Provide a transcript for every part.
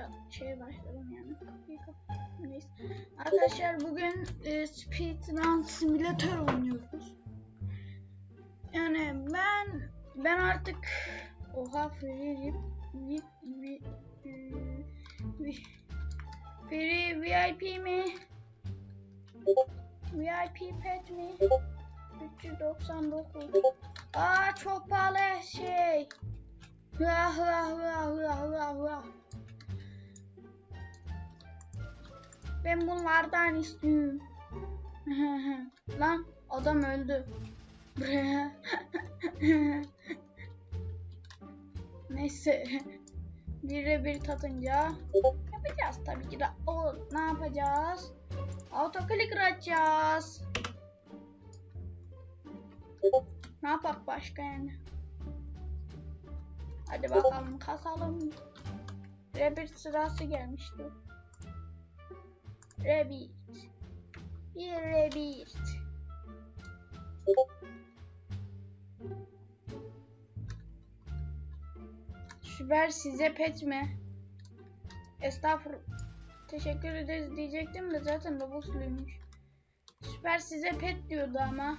bir şeye başladım yani kapıyı kapat. Neyse. Arkadaşlar bugün e, Speedrun Simulator oynuyoruz. Yani ben ben artık oha free VIP VIP Free VIP mi? VIP pet mi? 399 Aa çok pahalı şey. Hıa hıa hıa hıa hıa hıa. Ben bunlardan istiyorum. Lan adam öldü. Neyse. Bire bir tatınca yapacağız tabii ki de. O ne yapacağız? Autoclicker açacağız. Ne yapak başka yani? Hadi bakalım kasalım. Rabbit sırası gelmişti. Rabbit. Bir rabbit. Süper size pet mi? Estağfurullah. Teşekkür ederiz diyecektim de zaten Robux'luymuş. Süper size pet diyordu ama.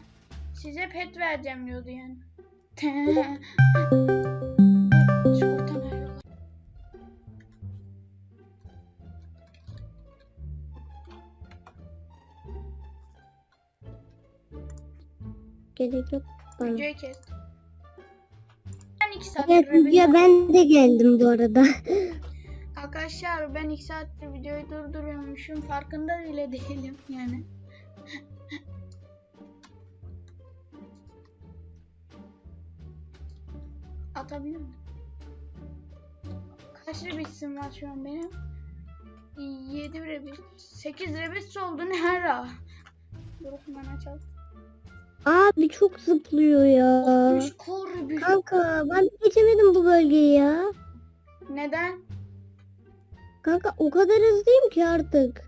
Size pet vereceğim diyordu yani. Gerek yok. Videoyu kestim. Ben iki saattir Evet video ben de geldim bu arada. Arkadaşlar ben iki saattir videoyu durduruyormuşum. Farkında bile değilim yani. Atabiliyor muyum? Kaç rebitsim var şu an benim? 7 rebit. 8 rebit oldu ne ara? Dur hemen açalım. Abi çok zıplıyor ya. 60 kol rebit. Kanka ben geçemedim bu bölgeyi ya. Neden? Kanka o kadar hızlıyım ki artık.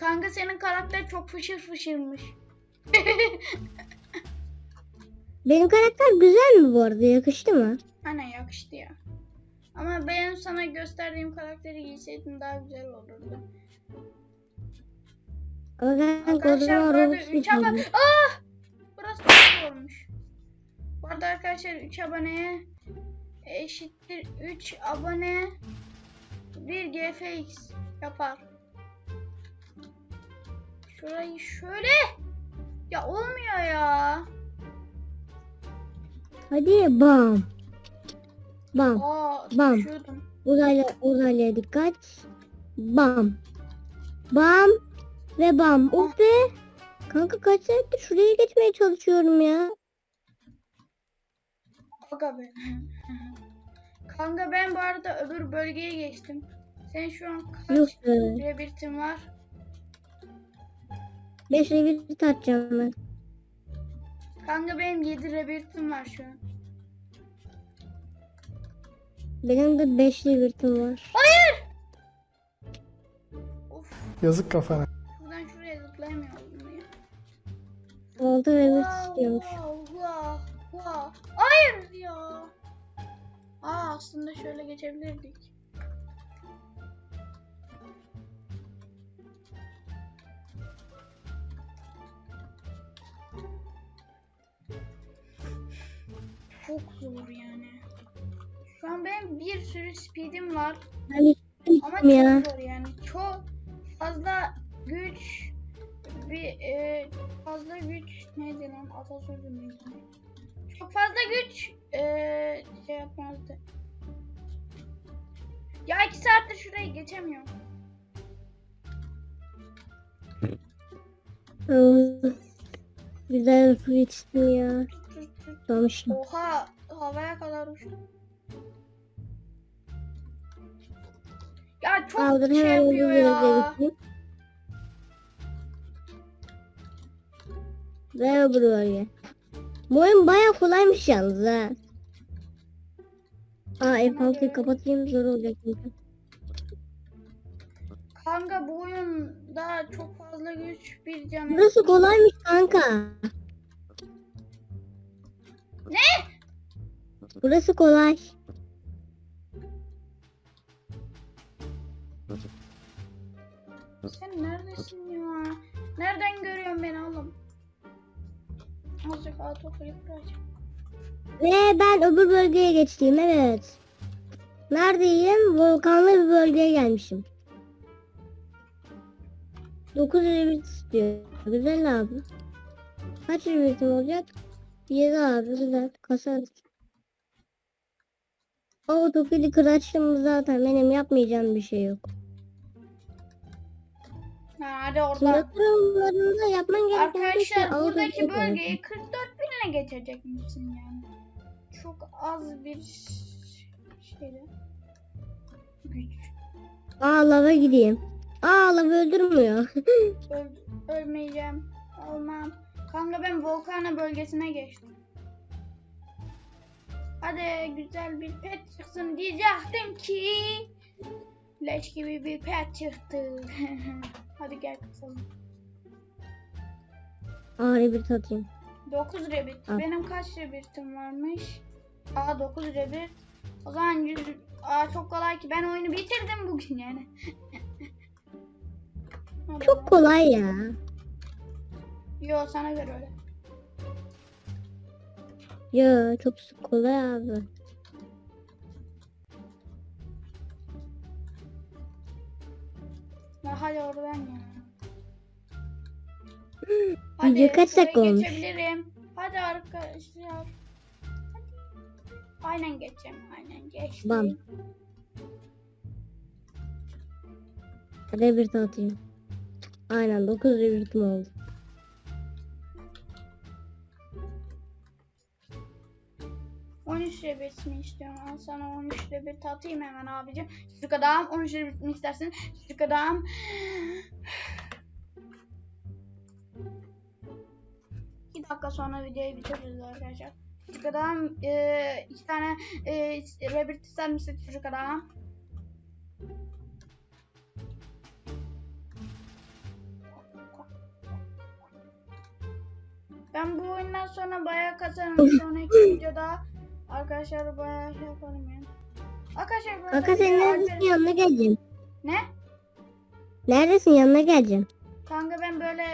Kanka senin karakter çok fışır fışırmış. Benim karakter güzel mi bu arada yakıştı mı? Ana yakıştı ya. Ama ben sana gösterdiğim karakteri giyseydin daha güzel olurdu. Ama kanka o Arkadaşlar zaman Robux 3 abone... bitmedi. Ah! Burası çok olmuş. Bu arada arkadaşlar 3 aboneye eşittir 3 abone 1 GFX yapar. Şurayı şöyle ya olmuyor ya. Hadi bam. Bam. Aa Bam. düşüyordum. Uzaylı, uzaylıya dikkat. Bam. Bam. Ve bam. Oh be. Kanka kaç saattir şuraya geçmeye çalışıyorum ya. Aga be. Kanka ben bu arada öbür bölgeye geçtim. Sen şu an kaç be. rebirtin var? 5 revir tartacağım ben. Kanka benim 7 rebirtim var şu an. Benim de 5 revirtim var. Hayır! Of Yazık kafana. 6 revir Wow, istiyormuş. wow, wow. Hayır ya. Aa aslında şöyle geçebilirdik. Çok zor yani. Şu an benim bir sürü speedim var. Hiç Ama gittim ya. çok zor yani. Çok fazla güç bir e, fazla güç neydi lan atasözü müydü? Çok fazla güç e, şey yapmazdı. Ya iki saattir şurayı geçemiyorum. Oh, Güzel su içtim ya. Tut, tut, tut. Susamışım. Oha havaya kadar uçtum. Ya çok Kaldır şey yapıyor ya. ya. Ve öbür bölge. Bu oyun baya kolaymış yalnız ha. Aa F6'yı kapatayım zor olacak çünkü. Kanka bu oyunda çok fazla güç bir can. Burası kolaymış kanka. Ne? Burası kolay. Sen neredesin ya? Nereden görüyorsun beni oğlum? Autoclick bırakacağım. Ve ben öbür bölgeye geçtim evet. Neredeyim? Volkanlı bir bölgeye gelmişim. 9 revit istiyor. Güzel abi. Kaç revitim olacak? 7 abi güzel. Kasarız. O topili kıraçtım zaten benim yapmayacağım bir şey yok. Ha, hadi yapman gereken şey Arkadaşlar buradaki bölgeyi olsun. 44 binle geçecek misin yani? Çok az bir şeyle. Güç. Aa lava gideyim. Aa lava öldürmüyor. Öl, ölmeyeceğim. Olmam. Kanka ben Volcano bölgesine geçtim. Hadi güzel bir pet çıksın diyecektim ki leş gibi bir pet çıktı. Hadi gel kızım. Aa bir satayım. 9 rebit. Al. Benim kaç rebitim varmış? Aa 9 rebit. O zaman 100 Aa çok kolay ki ben oyunu bitirdim bugün yani. Çok kolay ya. Yo sana göre öyle. Ya çok kolay abi. Ya hadi oradan ya. Video kaç şuraya olmuş? Geçebilirim. Hadi arkadaşlar. Hadi. Aynen geçeceğim. Aynen geçtim. Bam. Rebirth atayım. Aynen 9 rebirth'im oldu. On üç rebit mi istiyorum? Al sana 13 rebit atayım hemen abicim. Çocuk adam 13 rebit mi istersin? Çocuk adam. Dakika sonra videoyu bitiririz arkadaşlar. Çocuk adam e, iki tane e, rebit ister misin çocuk adam? Ben bu oyundan sonra bayağı kazanırım. Sonraki videoda arkadaşlar bayağı şey yaparım yani. Arkadaşlar arada Kaka sen bir neredesin yanına geleceğim. Ne? Neredesin yanına geleceğim. Kanka ben böyle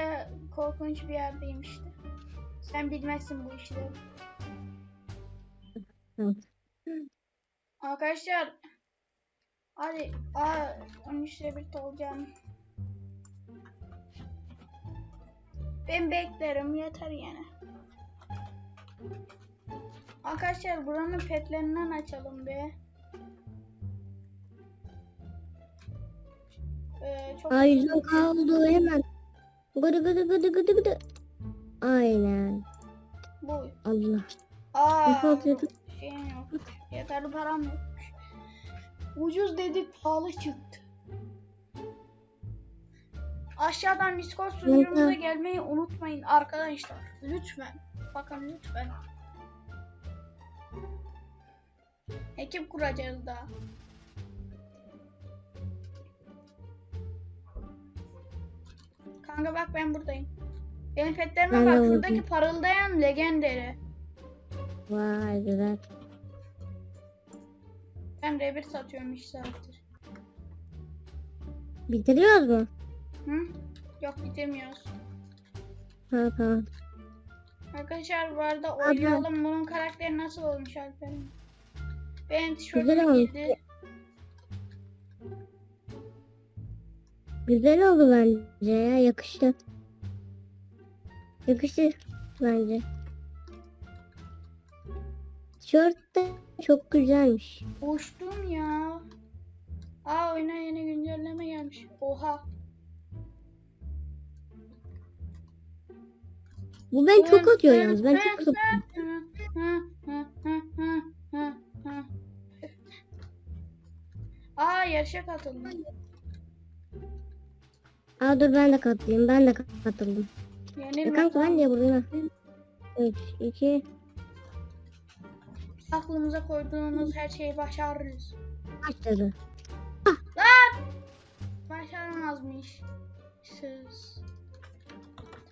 korkunç bir yerdeyim işte. Sen bilmezsin bu işleri. Arkadaşlar hadi aa 13 bir olacağım. Ben beklerim yeter yani. Arkadaşlar buranın petlerinden açalım be. Ee, çok kaldı hemen. Gıdı gıdı gıdı gıdı gıdı. Aynen. bu. Allah. Aa, Default yapıp- şeyim yok. Yeterli param yok. Ucuz dedik pahalı çıktı. Aşağıdan Discord sunucumuza gelmeyi unutmayın arkadaşlar. Lütfen. Bakın lütfen. Ekip kuracağız daha. Kanka bak ben buradayım. Benim petlerime Ben bak. buradayım. Şuradaki parıldayan legendary. Vay güzel. Ben rebir satıyorum 2 saattir. Bitiriyoruz mu? Hı? Yok bitirmiyoruz. Ha tamam. Arkadaşlar bu arada oynayalım. Bunun karakteri nasıl olmuş Alper'in? Benim Güzel tişörtüm giydi. Güzel oldu bence ya yakıştı. Yakıştı bence. Tişört de çok güzelmiş. Uçtum ya. Aa oyuna yeni güncelleme gelmiş. Oha. Bu ben çok atıyor yalnız. Ben çok atıyorum. Yarışa katıldım. Aa dur ben de katılayım. Ben de katıldım. Yeni Ya kanka ben niye buradayım? 3, 2, aklımıza koyduğumuz her şeyi başarırız. başladı. Başaramazmış. Siz.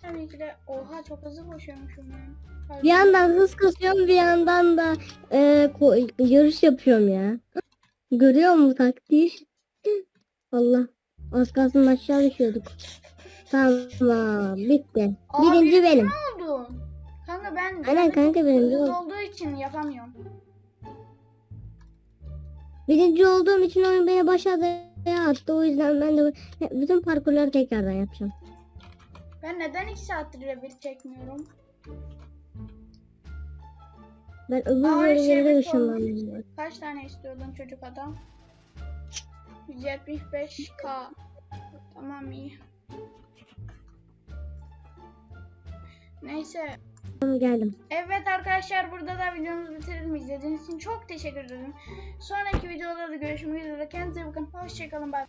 Tabii ki de oha çok hızlı koşuyormuşum ben. Bir yandan hız kasıyorum bir yandan da e, yarış yapıyorum ya. Görüyor musun taktiği? Allah. Az kalsın aşağı düşüyorduk. Tamam bitti. Aa, Birinci benim. mi oldun? Kanka ben Aynen kanka birinci oldum. olduğu için yapamıyorum. Birinci olduğum için oyun beni başarıya attı. O yüzden ben de bütün parkurları tekrardan yapacağım. Ben neden 2 saattir rebel çekmiyorum? Ben öbür Aa, bölgelere şey, ışınlandım. Kaç tane istiyordun çocuk adam? 175k. Tamam iyi. Neyse. Tamam geldim. Evet arkadaşlar burada da videomuzu bitirelim. İzlediğiniz için çok teşekkür ederim. Sonraki videolarda görüşmek üzere. Kendinize iyi bakın. Hoşçakalın. Bye.